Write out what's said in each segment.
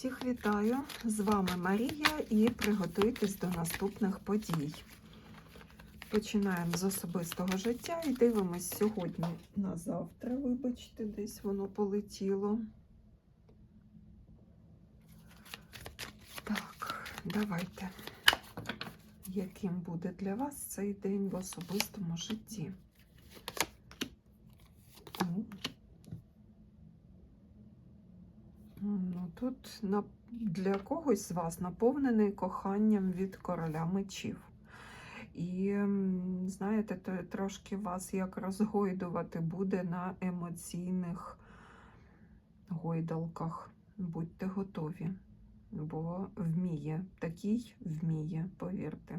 Всіх вітаю! З вами Марія і приготуйтесь до наступних подій. Починаємо з особистого життя і дивимось сьогодні на завтра. Вибачте, десь воно полетіло. Так, давайте. Яким буде для вас цей день в особистому житті? Ну, Ну, тут для когось з вас наповнений коханням від короля мечів. І, знаєте, то трошки вас як розгойдувати буде на емоційних гойдалках. Будьте готові, бо вміє, такий вміє, повірте.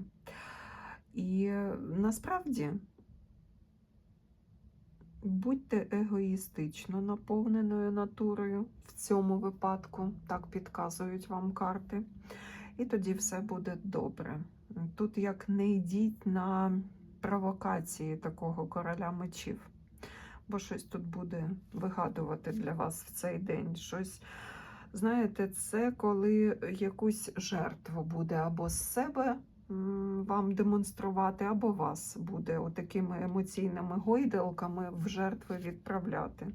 І насправді Будьте егоїстично наповненою натурою в цьому випадку, так підказують вам карти. І тоді все буде добре. Тут як не йдіть на провокації такого короля мечів, бо щось тут буде вигадувати для вас в цей день. Щось, знаєте, це коли якусь жертву буде або з себе вам демонструвати, або вас буде отакими емоційними гойдалками в жертви відправляти.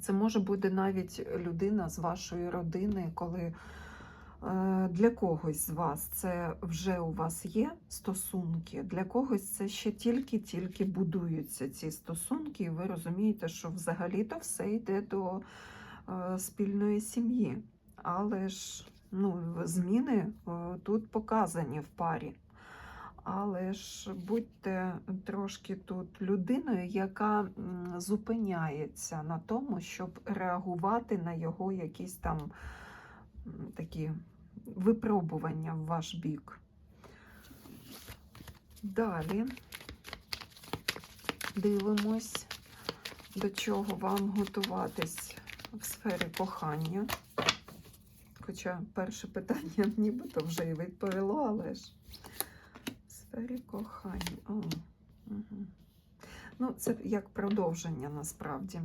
Це може бути навіть людина з вашої родини, коли е, для когось з вас це вже у вас є стосунки, для когось це ще тільки-тільки будуються ці стосунки, і ви розумієте, що взагалі-то все йде до е, спільної сім'ї. Але ж ну, зміни е, тут показані в парі. Але ж будьте трошки тут людиною, яка зупиняється на тому, щоб реагувати на його якісь там такі випробування в ваш бік. Далі дивимось, до чого вам готуватись в сфері кохання. Хоча перше питання нібито вже і відповіло, але ж в сфері кохання. О, угу. Ну, це як продовження насправді.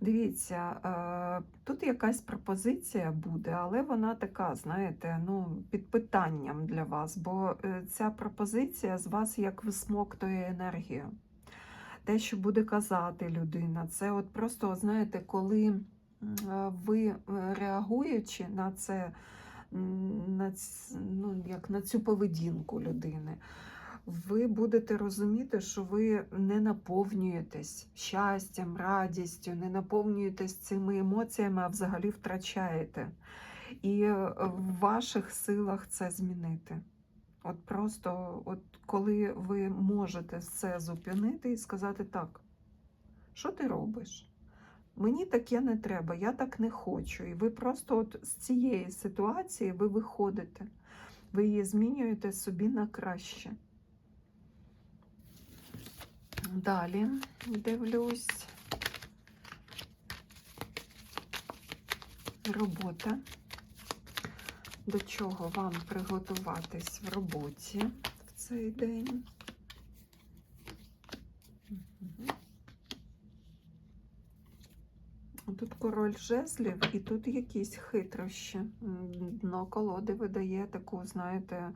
Дивіться, е, тут якась пропозиція буде, але вона така, знаєте, ну, під питанням для вас, бо е, ця пропозиція з вас як висмоктує енергію. Те, що буде казати людина, це от просто, знаєте, коли ви е, реагуючи на це, на, ну, як на цю поведінку людини, ви будете розуміти, що ви не наповнюєтесь щастям, радістю, не наповнюєтесь цими емоціями, а взагалі втрачаєте. І е, в ваших силах це змінити. От просто, от коли ви можете це зупинити і сказати так, що ти робиш? Мені таке не треба, я так не хочу. І ви просто от з цієї ситуації ви виходите, ви її змінюєте собі на краще. Далі дивлюсь. Робота. До чого вам приготуватись в роботі в цей день? Тут король жезлів і тут якісь хитрощі. Дно колоди видає таку, знаєте,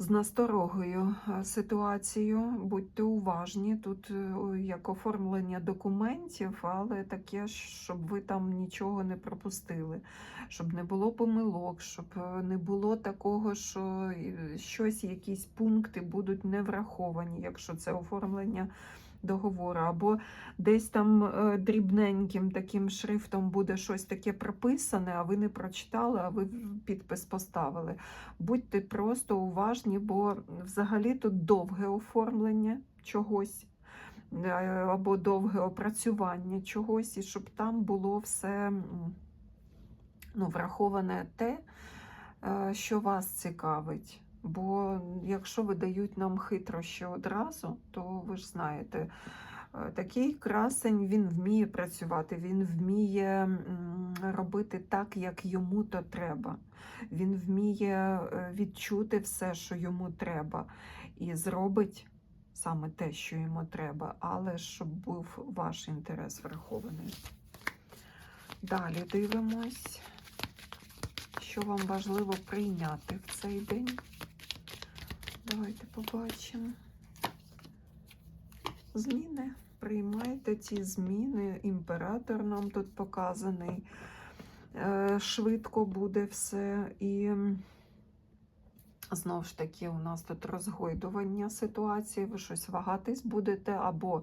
з насторогою е, ситуацію. Будьте уважні. Тут е, як оформлення документів, але таке, щоб ви там нічого не пропустили, щоб не було помилок, щоб е, не було такого, що щось, якісь пункти будуть не враховані, якщо це оформлення договору, або десь там е, дрібненьким таким шрифтом буде щось таке прописане, а ви не прочитали, а ви підпис поставили. Будьте просто уважні, бо взагалі тут довге оформлення чогось. е, Або довге опрацювання чогось, і щоб там було все ну, враховане те, е, що вас цікавить. Бо якщо видають нам хитрощі одразу, то ви ж знаєте, е, такий красень він вміє працювати, він вміє робити так, як йому то треба. Він вміє е, відчути все, що йому треба, і зробить саме те, що йому треба, але щоб був ваш інтерес врахований. Далі дивимось. що вам важливо прийняти в цей день. Давайте побачимо. Зміни. Приймайте ці зміни. Імператор нам тут показаний. Е, Швидко буде все. І знову ж таки, у нас тут розгойдування ситуації. Ви щось вагатись будете, або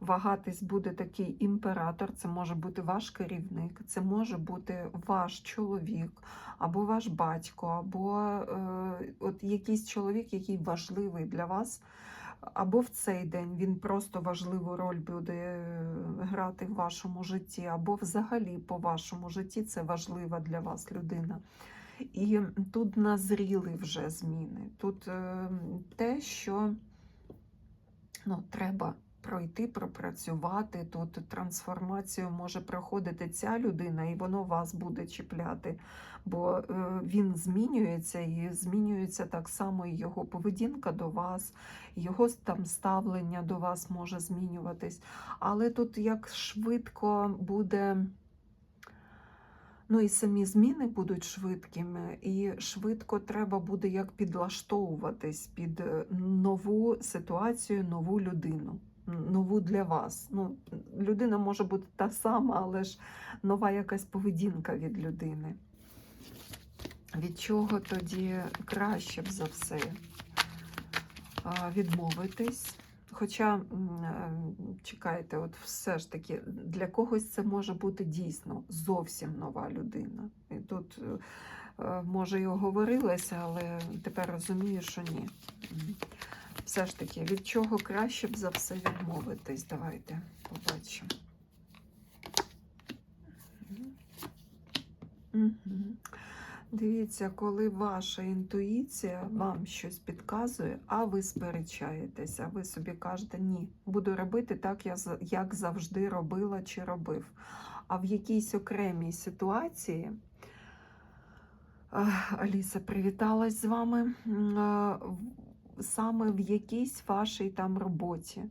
вагатись буде такий імператор. Це може бути ваш керівник, це може бути ваш чоловік, або ваш батько, або е, от якийсь чоловік, який важливий для вас. Або в цей день він просто важливу роль буде е, грати в вашому житті, або взагалі по вашому житті це важлива для вас людина. І тут назріли вже зміни. Тут е, те, що ну, треба пройти, пропрацювати. Тут трансформацію може проходити ця людина, і воно вас буде чіпляти. Бо е, він змінюється і змінюється так само і його поведінка до вас, його там ставлення до вас може змінюватись. Але тут як швидко буде. Ну і самі зміни будуть швидкими, і швидко треба буде як підлаштовуватись під е, нову ситуацію, нову людину, нову для вас. Ну, людина може бути та сама, але ж нова якась поведінка від людини. Від чого тоді краще б за все відмовитись? Хоча, е, чекайте, от все ж таки, для когось це може бути дійсно зовсім нова людина. І тут, е, е, може, і оговорилася, але тепер розумію, що ні. Все ж таки, від чого краще б за все відмовитись? Давайте побачимо. Мгм. Дивіться, коли ваша інтуїція вам щось підказує, а ви сперечаєтеся, ви собі кажете, ні, буду робити так, як завжди робила чи робив. А в якійсь окремій ситуації Аліса привіталась з вами в- саме в якійсь вашій там роботі.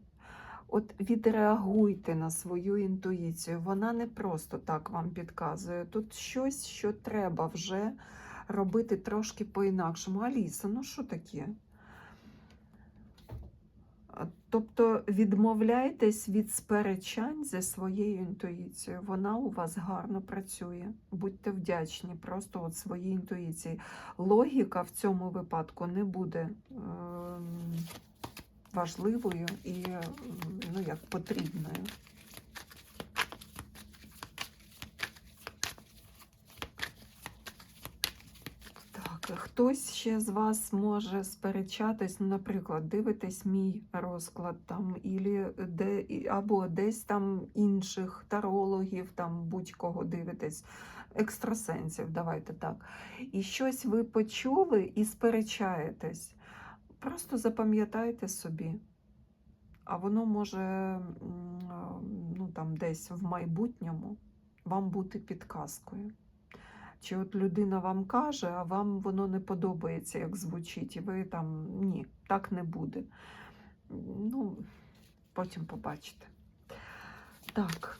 От відреагуйте на свою інтуїцію. Вона не просто так вам підказує. Тут щось, що треба вже робити трошки по-інакшому. Аліса, ну що таке? Тобто відмовляйтесь від сперечань зі своєю інтуїцією. Вона у вас гарно працює. Будьте вдячні просто от своїй інтуїції. Логіка в цьому випадку не буде ем, важливою і ем, ну, як потрібною. Так, хтось ще з вас може сперечатись, ну, наприклад, дивитесь мій розклад там, ілі де, або десь там інших тарологів, там будь-кого дивитесь, екстрасенсів, давайте так. І щось ви почули і сперечаєтесь. Просто запам'ятайте собі. А воно може ну, там, десь в майбутньому вам бути підказкою. Чи от людина вам каже, а вам воно не подобається, як звучить, і ви там ні, так не буде. Ну, потім побачите. Так,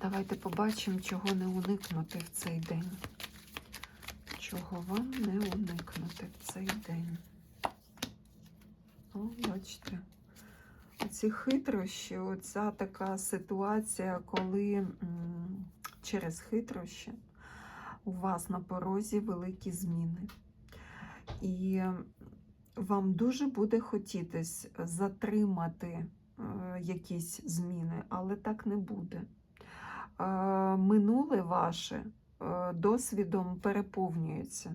давайте побачимо, чого не уникнути в цей день. Чого вам не уникнути в цей день? О, бачите. Оці хитрощі, оця така ситуація, коли через хитрощі у вас на порозі великі зміни. І вам дуже буде хотітись затримати е, якісь зміни, але так не буде. Е, минуле ваше е, досвідом переповнюється.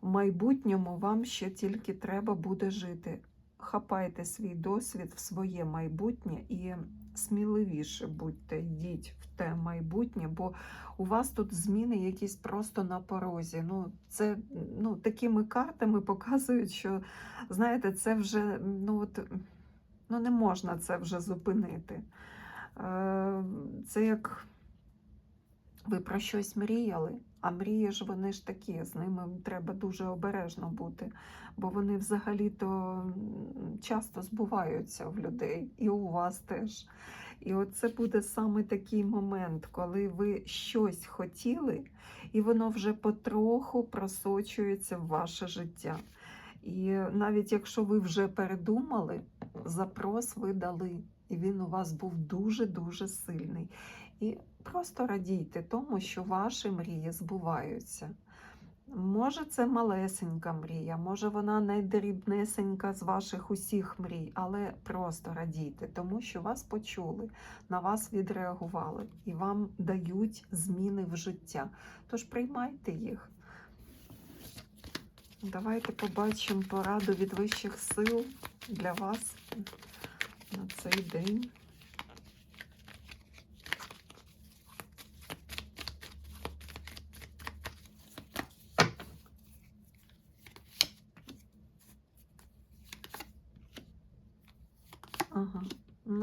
В майбутньому вам ще тільки треба буде жити. Хапайте свій досвід в своє майбутнє і сміливіше будьте, йдіть в те майбутнє, бо у вас тут зміни якісь просто на порозі. Ну, це ну, такими картами показують, що знаєте, це вже ну, от, ну, не можна це вже зупинити. Е, Це як ви про щось мріяли, а мрії ж вони ж такі, з ними треба дуже обережно бути, бо вони взагалі-то часто збуваються в людей, і у вас теж. І от це буде саме такий момент, коли ви щось хотіли, і воно вже потроху просочується в ваше життя. І навіть якщо ви вже передумали, запрос ви дали, і він у вас був дуже-дуже сильний. І просто радійте тому, що ваші мрії збуваються. Може, це малесенька мрія, може вона найдрібнесенька з ваших усіх мрій, але просто радійте, тому що вас почули, на вас відреагували і вам дають зміни в життя. Тож приймайте їх. Давайте побачимо пораду від вищих сил для вас на цей день.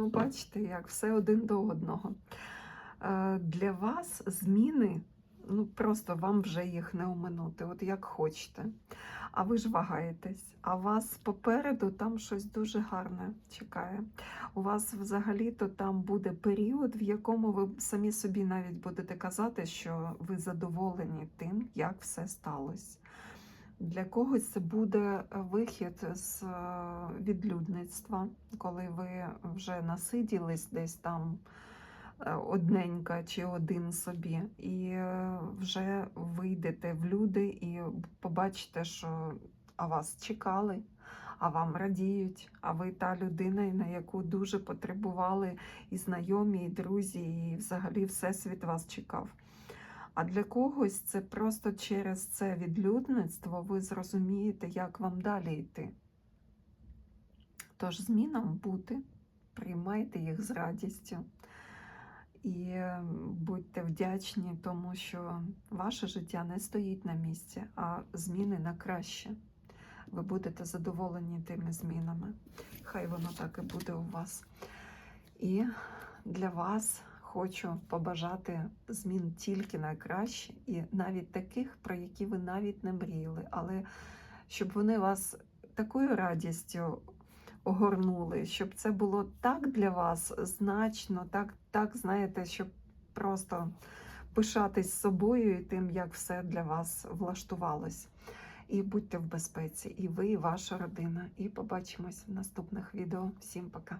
Бачите, як все один до одного. Е, Для вас зміни, ну просто вам вже їх не оминути, от як хочете. А ви ж вагаєтесь, а вас попереду там щось дуже гарне чекає. У вас взагалі-то там буде період, в якому ви самі собі навіть будете казати, що ви задоволені тим, як все сталося. Для когось це буде вихід з е, відлюдництва, коли ви вже насиділись десь там е, одненька чи один собі, і е, вже вийдете в люди і побачите, що а вас чекали, а вам радіють, а ви та людина, на яку дуже потребували і знайомі, і друзі, і взагалі всесвіт вас чекав. А для когось це просто через це відлюдництво ви зрозумієте, як вам далі йти. Тож змінам бути, приймайте їх з радістю і е, будьте вдячні тому, що ваше життя не стоїть на місці, а зміни на краще. Ви будете задоволені тими змінами. Хай воно так і буде у вас. І для вас хочу побажати змін тільки на краще, і навіть таких, про які ви навіть не мріяли, але щоб вони вас такою радістю огорнули, щоб це було так для вас значно, так, так знаєте, щоб просто пишатись собою і тим, як все для вас влаштувалось. І будьте в безпеці, і ви, і ваша родина. І побачимось в наступних відео. Всім пока!